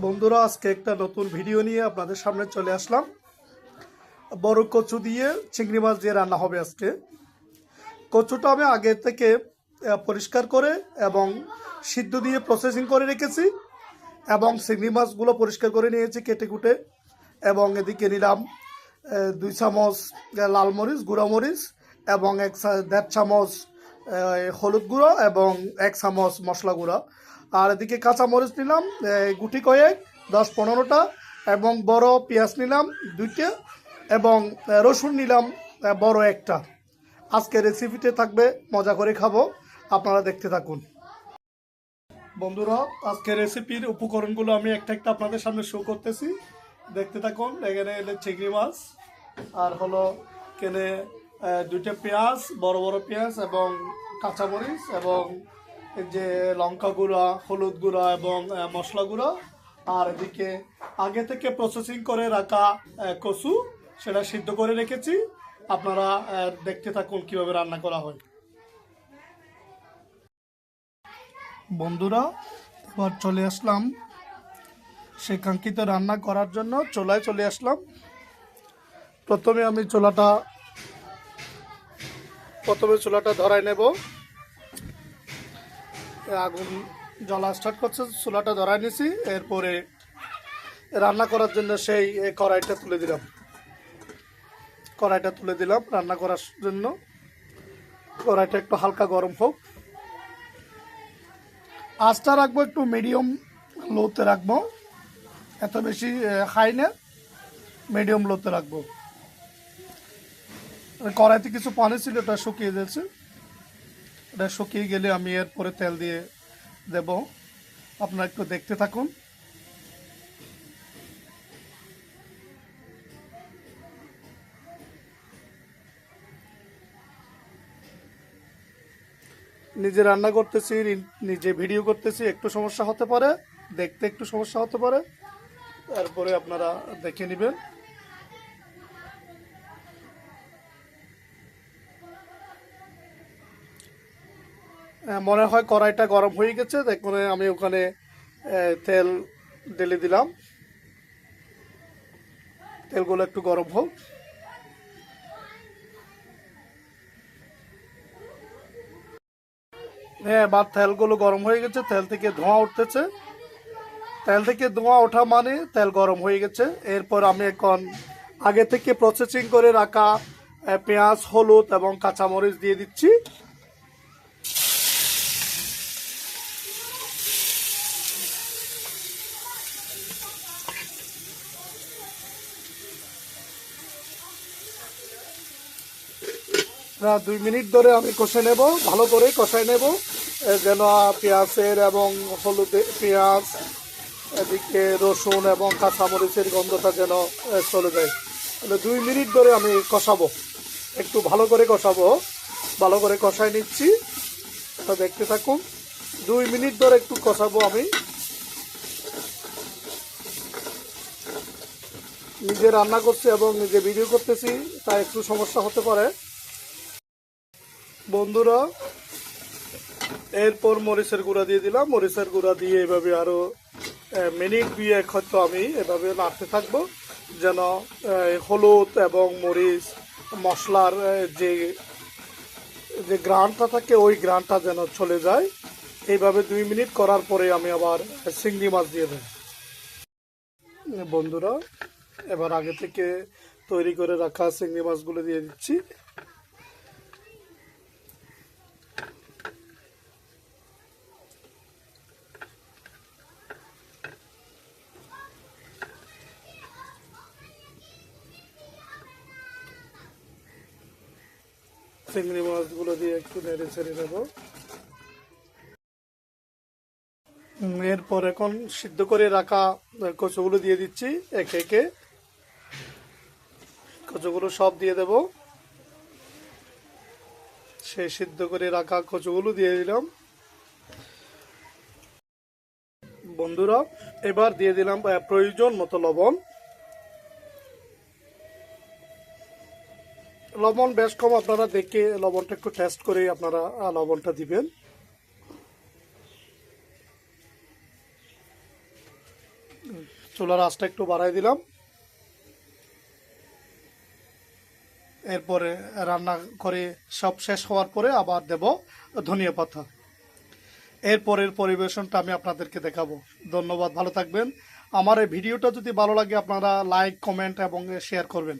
বন্ধুরা, আজকে একটা নতুন ভিডিও নিয়ে আপনাদের সামনে চলে আসলাম। বড় কচু দিয়ে চিংড়ি মাছ দিয়ে রান্না হবে আজকে। কচুটা আমি আগে থেকে পরিষ্কার করে এবং সিদ্ধ দিয়ে প্রসেসিং করে রেখেছি এবং চিংড়ি মাছগুলো পরিষ্কার করে নিয়েছি কেটে কুটে এবং এদিকে নিলাম দুই চামচ লাল মরিচ, গুঁড়া মরিচ এবং এক দেড় চামচ হলুদ গুঁড়ো এবং এক চামচ মশলা গুঁড়ো। আর এদিকে কাঁচা মরিচ নিলাম গুটি কয়েক, দশ পনেরোটা, এবং বড় পেঁয়াজ নিলাম দুইটা, এবং রসুন নিলাম বড় একটা। আজকে রেসিপিতে থাকবে, মজা করে খাব, আপনারা দেখতে থাকুন। বন্ধুরা, আজকে রেসিপির উপকরণগুলো আমি একটা একটা আপনাদের সামনে শো করতেছি। দেখতে থাকুন, এখানে এলে চিংড়ি মাছ, আর হলো কেনে দুইটা পেঁয়াজ, বড় বড় পেঁয়াজ, এবং কাঁচামরিচ এবং যে লঙ্কা গুঁড়া, হলুদ গুঁড়া এবং মশলা গুঁড়া। আর এদিকে আগে থেকে প্রসেসিং করে রাখা কচু, সেটা সিদ্ধ করে রেখেছি। আপনারা দেখতে থাকুন কীভাবে রান্না করা হয়। বন্ধুরা, এবার চলে আসলাম। সে কাঙ্ক্ষিত রান্না করার জন্য চোলায় চলে আসলাম। প্রথমে আমি চোলাটা, প্রথমে চোলাটা ধরাই নেব। আগুন জ্বলা স্টার্ট করছে, চুলাটা ধরাই নিছি, এরপরে রান্না করার জন্য সেই কড়াইটা তুলে দিলাম। কড়াইটা তুলে দিলাম রান্না করার জন্য। কড়াইটা একটু হালকা গরম হোক। আঁচটা রাখব, একটু মিডিয়াম লোতে রাখব। এত বেশি হাই না মিডিয়াম লোতে রাখব। কড়াইতে কিছু পানি ছিল, ওটা শুকিয়ে যাচ্ছে এটা শুকিয়ে গেলে আমি এরপরে তেল দিয়ে দেব। আপনারা একটু দেখতে থাকুন। নিজে রান্না করতেছি নিজে ভিডিও করতেছি, একটু সমস্যা হতে পারে, দেখতে একটু সমস্যা হতে পারে। তারপরে আপনারা দেখে নেবেন। মনে হয় কড়াইটা গরম হয়ে গেছে দেখুন আমি ওখানে তেল ঢেলে দিলাম। তেলগুলো একটু গরম হোক। হ্যাঁ বা, তেলগুলো গরম হয়ে গেছে, তেল থেকে ধোঁয়া উঠতেছে। তেল থেকে ধোঁয়া ওঠা মানে তেল গরম হয়ে গেছে। এরপর আমি এখন আগে থেকে প্রসেসিং করে রাখা পেঁয়াজ, হলুদ এবং কাঁচামরিচ দিয়ে দিচ্ছি। না, দুই মিনিট ধরে আমি কষে নেব ভালো করে কষাই নেব। যেন পেঁয়াজের এবং হলুদে পেঁয়াজ এদিকে রসুন এবং কাঁচামরিচের গন্ধটা যেন চলে যায়। তাহলে দুই মিনিট ধরে আমি কষাবো। একটু ভালো করে কষাবো। ভালো করে কষাই নিচ্ছি। এটা দেখতে থাকুন। দুই মিনিট ধরে একটু কষাবো আমি। নিজে রান্না করছি এবং নিজে ভিডিও করতেছি তা একটু সমস্যা হতে পারে। বন্ধুরা এরপর মরিচের গুঁড়া দিয়ে দিলাম। মরিচের গুঁড়া দিয়ে এভাবে আরও আহ, মিনিট দিয়ে হয়তো আমি এভাবে নাড়তে থাকব যেন হলুদ এবং মরিচ মশলার যে যে গ্রানটা থাকে ওই গ্রানটা যেন চলে যায়। এইভাবে দুই মিনিট করার পরে আমি আবার চিংড়ি মাছ দিয়ে দেব। বন্ধুরা এবার আগে থেকে তৈরি করে রাখা চিংড়ি মাছগুলো দিয়ে দিচ্ছি। চিংড়ি মাছগুলো দিয়ে একটু নেড়ে ছেড়ে দেবো এরপর এখন সিদ্ধ করে রাখা কচুগুলো দিয়ে দিচ্ছি একে একে। কচুগুলো সব দিয়ে দেব। সেই সিদ্ধ করে রাখা কচুগুলো দিয়ে দিলাম। বন্ধুরা, এবার দিয়ে দিলাম প্রয়োজন মতো লবণ। লবণ বেশ কম, আপনারা দেখে লবণটা একটু টেস্ট করে আপনারা লবণটা দিবেন। চুলার আঁচটা একটু বাড়াই দিলাম। এরপরে রান্না করে সব শেষ হওয়ার পরে আবার দেব ধনিয়া পাতা। এরপরের পরিবেশনটা আমি আপনাদেরকে দেখাবো। ধন্যবাদ, ভালো থাকবেন। আমার এই ভিডিওটা যদি ভালো লাগে, আপনারা লাইক কমেন্ট এবং শেয়ার করবেন।